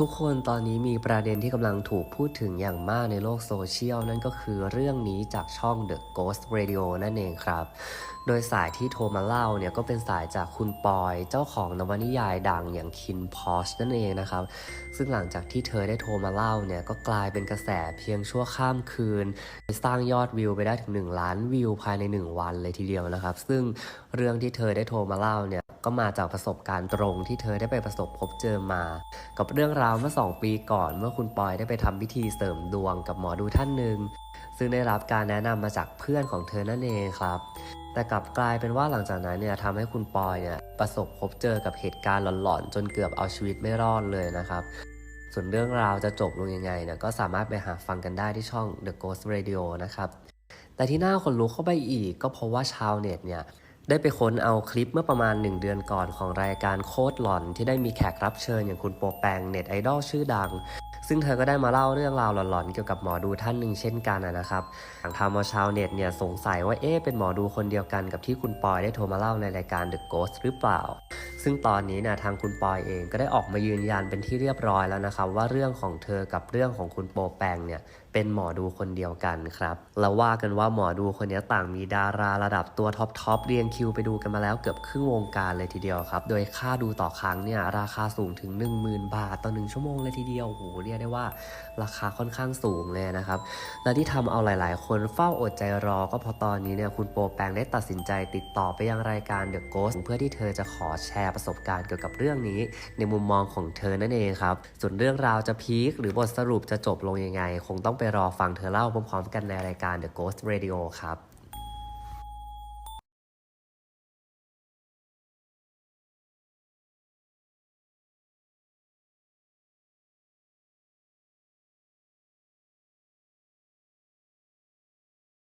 ทุกคนตอนนี้มีประเด็นที่กำลังถูกพูดถึงอย่างมากในโลกโซเชียลนั่นก็คือเรื่องนี้จากช่อง The Ghost Radio นั่นเองครับ โดยสายที่โทรมาเล่าเนี่ยก็เป็นสายจากคุณปอยเจ้าของนวนิยายดังอย่างคินพอชนั่นเองนะครับ ซึ่งหลังจากที่เธอได้โทรมาเล่าเนี่ยก็กลายเป็นกระแสเพียงชั่วข้ามคืน สร้างยอดวิวไปได้ถึง 1 ล้านวิวภายใน 1 วันเลยทีเดียวนะครับ ซึ่งเรื่องที่เธอได้โทรมาเล่าเนี่ย ก็มาจากประสบการณ์ตรงที่เธอได้ไปประสบพบเจอมา กับเรื่องราวเมื่อ 2 ปีก่อน เมื่อคุณปอยได้ไปทำพิธีเสริมดวงกับหมอดูท่านหนึ่งซึ่งได้รับการแนะนำมาจากเพื่อนของเธอนั่นเองครับ แต่กลับกลายเป็นว่าหลังจากนั้นเนี่ยทำให้คุณปอยเนี่ยประสบพบเจอกับเหตุการณ์หลอนๆ จนเกือบเอาชีวิตไม่รอดเลยนะครับส่วนเรื่องราวจะจบลงยังไงเนี่ยก็สามารถไปหาฟังกันได้ที่ช่อง The Ghost Radio นะครับ แต่ที่น่าขนลุกเข้าไปอีกก็เพราะว่าชาวเน็ตเนี่ย ได้ไปค้นเอาคลิปเมื่อประมาณ 1 เดือนก่อนของรายการโคตรหลอน ที่ได้มีแขกรับเชิญอย่างคุณโปแปงเน็ตไอดอลชื่อดัง ซึ่งเธอก็ได้มาเล่าเรื่องราวหลอนๆเกี่ยวกับหมอดูท่านหนึ่งเช่นกันนะครับทางทำเอาชาวเน็ตเนี่ยสงสัยว่าเอ๊ะเป็นหมอดูคนเดียวกันกับที่คุณปอยได้โทรมาเล่าในรายการ The Ghost หรือเปล่า ซึ่งตอนนี้เนี่ยทางคุณปอยเองก็ได้ออกมายืนยันเป็นที่เรียบร้อยแล้วนะครับว่าเรื่องของเธอกับเรื่องของคุณโปแปงเนี่ย เป็นหมอดูคนเดียวกันครับแล้วว่ากันว่าหมอดูคนนี้ต่างมีดาราระดับตัวท็อปทอปเรียงคิวไปดูกันมาแล้วเกือบครึ่งวงการเลยทีเดียวครับ โดยค่าดูต่อครั้งเนี่ยราคาสูงถึง 10,000 บาทต่อหนึ่งชั่วโมงเลยทีเดียวโอ้โหเรียกได้ว่าราคาค่อนข้างสูงเลยนะครับ และที่ทำเอาหลาย ๆ คนเฝ้าอดใจรอก็พราะตอนนี้เนี่ยคุณโปแปงได้ตัดสินใจติดต่อไปยังรายการ The Ghost เพื่อที่เธอจะขอแชร์ประสบการณ์เกี่ยวกับเรื่องนี้ ในมุมมองของเธอนั่นเองครับส่วนเรื่องราวจะพีคหรือบทสรุปจะจบลงยังไง คงต้องไปรอฟังเธอเล่าพร้อมๆกันในรายการ The Ghost Radio ครับ